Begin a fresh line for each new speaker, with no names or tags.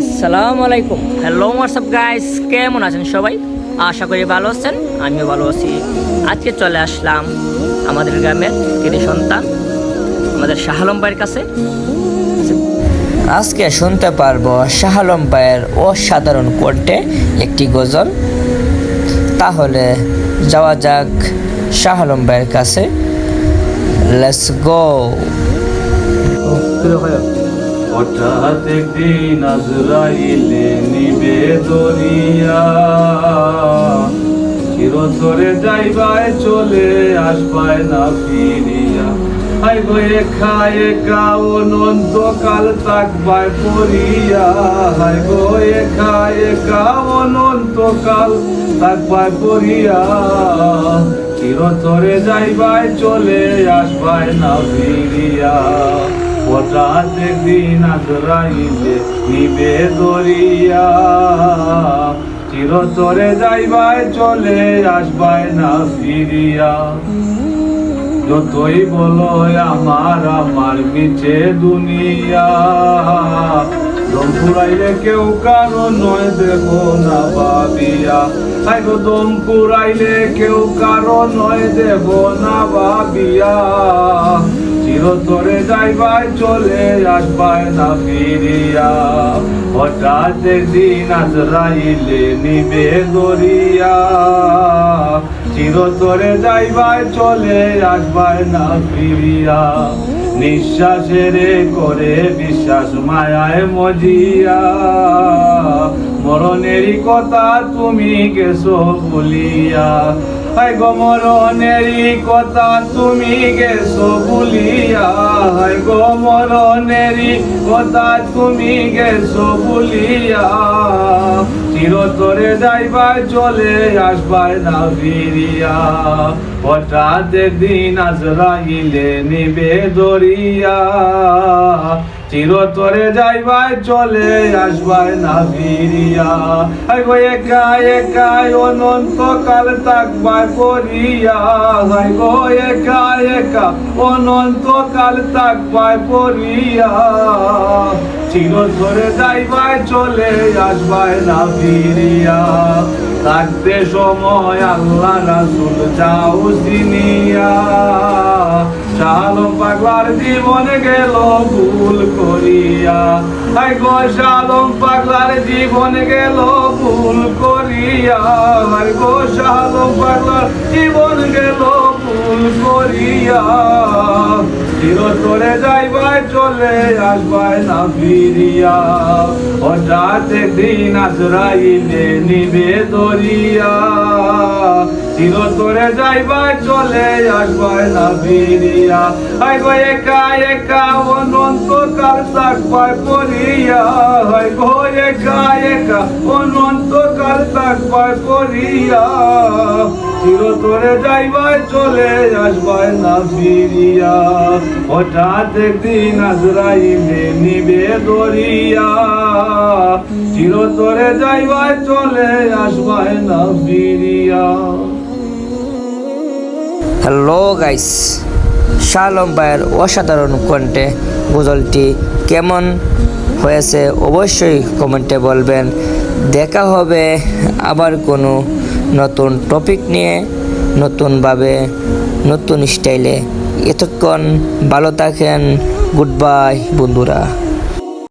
আসসালামু আলাইকুম। Hello guys কেমন আছেন সবাই? আশা করি ভালো আছেন, আমিও ভালো আছি। আজকে চলে আসলাম আমাদের গ্রামের তিনি সন্তান, আমাদের শাহালম ভাইয়ের কাছে।
আজকে শুনতে পারব শাহালম ভাইয়ের অসাধারণ কণ্ঠে একটি গজল। তাহলে যাওয়া যাক শাহালম ভাইয়ের কাছে। লেটস গো
হঠাৎ একদিন আজরাইলে নিবে দরিয়া চিরতরে যাইবায় চলে আসবায় না ফিরিয়া হাই গো একা একা অনন্তকাল থাকবায় পড়িয়া হাই গো একা একা অনন্তকাল থাকবায় পড়িয়া। চিরতরে যাইবায় চলে আসবায় না ফিরিয়া হঠাৎ একদিন আজরাইলে নিবে দরিয়া। চিরতরে যাইবায় চলে আসবায় না ফিরিয়া যতই বলো, আমার আমার মিছে দুনিয়া। দম কেউ কারও নয় দেখো না ভাবিয়া। তাই গো দম পুরাইলে কেউ কারও নয় দেব না ভাবিয়া। চিরতরে যাইবাই, চলে আসবাই না ফিরিয়া। হঠাৎ একদিন আজরাইলে নিবে দরিয়া চিরতরে যাইবাই, চলে আসবাই না ফিরিয়া। নিঃশ্বাসের করে বিশ্বাস মায়ায় মজিয়া। মরণেরই কথা তুমি গেছো বলিয়া। হাই গো, মরণেরই কথা তুমি গেছো বলিয়া। হাই গো মরণেরই কথা, তুমি গেছো বলিয়া। চিরতরে যাইবার চলে আসবার না ফিরিয়া। হঠাৎ একদিন আজরাইলে নিবে দরিয়া। চিরতরে যাইবাই, চলে আসবাই না ফিরিয়া হাই গো একা একা অনন্তকাল থাকবাই পড়িয়া। হাই গো একা একা অনন্তকাল থাকবাই পড়িয়া। চিরতরে যাইবাই, চলে আসবাই না ফিরিয়া থাকতে সময় আল্লাহ রাসুল যাও সিনিয়া শালম পাগলার জীবন গেল, ভুল করিয়া। হাই গো শালম পাগলার জীবন গেল, ভুল করিয়া। হাই গো শালম পাগলার জীবন গেল, ভুল করিয়া। চিরতরে যাইবাই চলে আসবাই না ফিরিয়া। হঠাৎ একদিন আজরাইলে নিবে দরিয়া। চিরতরে যাইবাই চলে আসবাই না ফিরিয়া গো একা একা অনন্তকাল থাকবাই পড়িয়া হাই গো একা একা অনন্তকাল থাকবাই পড়িয়া চিরতরে যাইবাই চলে আসবাই না ফিরিয়া হঠাৎ একদিন আজরাইলে নিবে দরিয়া। চিরতরে যাইবাই চলে আসবাই না ফিরিয়া
হ্যালো গাইস শাহালম ভাইয়ের অসাধারণ কণ্ঠে গজলটি কেমন হয়েছে অবশ্যই কমেন্টে বলবেন। দেখা হবে আবার কোনো নতুন টপিক নিয়ে, নতুনভাবে, নতুন স্টাইলে এতক্ষণ ভালো থাকেন। গুড বাই বন্ধুরা।